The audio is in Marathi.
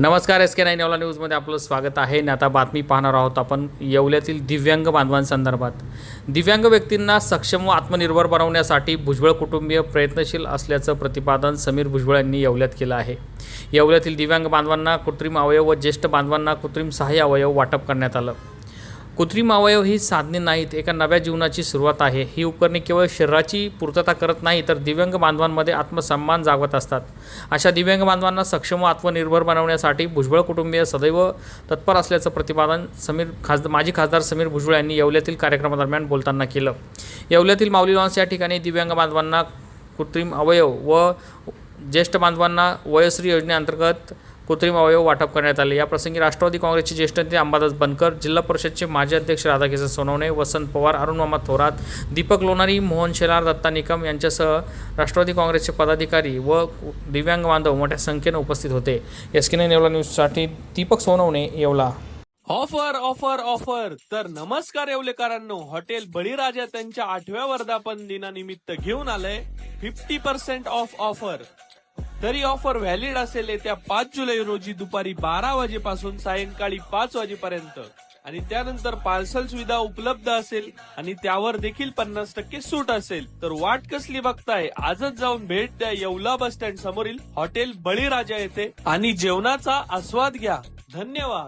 नमस्कार एस के नाईन येवला न्यूजमध्ये आपलं स्वागत आहे. आणि आता बातमी पाहणार आहोत आपण येवल्यातील दिव्यांग बांधवांसंदर्भात. दिव्यांग व्यक्तींना सक्षम व आत्मनिर्भर बनवण्यासाठी भुजबळ कुटुंबीय प्रयत्नशील असल्याचं प्रतिपादन समीर भुजबळ यांनी येवल्यात केलं आहे. येवल्यातील दिव्यांग बांधवांना कृत्रिम अवयव व ज्येष्ठ बांधवांना कृत्रिम सहाय्य अवयव वाटप करण्यात आलं. कृत्रिम अवयव ही साधने नाहीत एका नव्या जीवनाची सुरुवात आहे. ही उपकरणे केवळ शरीराची पूर्तता करत नाही तर दिव्यांग बांधवांमध्ये आत्मसन्मान जागवत असतात. अशा दिव्यांग बांधवांना सक्षम व आत्मनिर्भर बनवण्यासाठी भुजबळ कुटुंबीय सदैव तत्पर असल्याचं प्रतिपादन समीर खास माजी खासदार समीर भुजबळ यांनी येवल्यातील कार्यक्रमादरम्यान बोलताना केलं. येवल्यातील माऊली लॉन्स या ठिकाणी दिव्यांग बांधवांना कृत्रिम अवयव व ज्येष्ठ बांधवांना वयश्री योजनेअंतर्गत कृत्रिम अवयव वाटप करण्यात आले. या प्रसंगी राष्ट्रवादी काँग्रेसचे ज्येष्ठ नेते अंबादास बनकर जिल्हा परिषदचे माजी अध्यक्ष राधाकिशन सोनवणे वसंत पवार अरुणमामा थोरात दीपक लोणारी मोहन शेलार दत्ता निकम यांच्यासह राष्ट्रवादी काँग्रेसचे पदाधिकारी व दिव्यांग बांधव मोठ्या संख्येने उपस्थित होते. एसकेने येवला न्यूजसाठी Deepak Sonawane Yeola. Offer offer offer. तर नमस्कार येवलेकरांनो हॉटेल बळीराजा त्यांच्या आठव्या वर्धापन दिनानिमित्त घेऊन आलंय फिफ्टी पर्सेंट ऑफ ऑफर तरी ऑफर व्हॅलिड असेल येत्या पाच जुलै रोजी दुपारी बारा वाजेपासून सायंकाळी पाच वाजेपर्यंत. आणि त्यानंतर पार्सल सुविधा उपलब्ध असेल आणि त्यावर देखील पन्नास टक्के सूट असेल. तर वाट कसली बघताय? आजच जाऊन भेट द्या येवला बस स्टँड समोरील हॉटेल बळीराजा येथे. आणि जेवणाचा आस्वाद घ्या. धन्यवाद.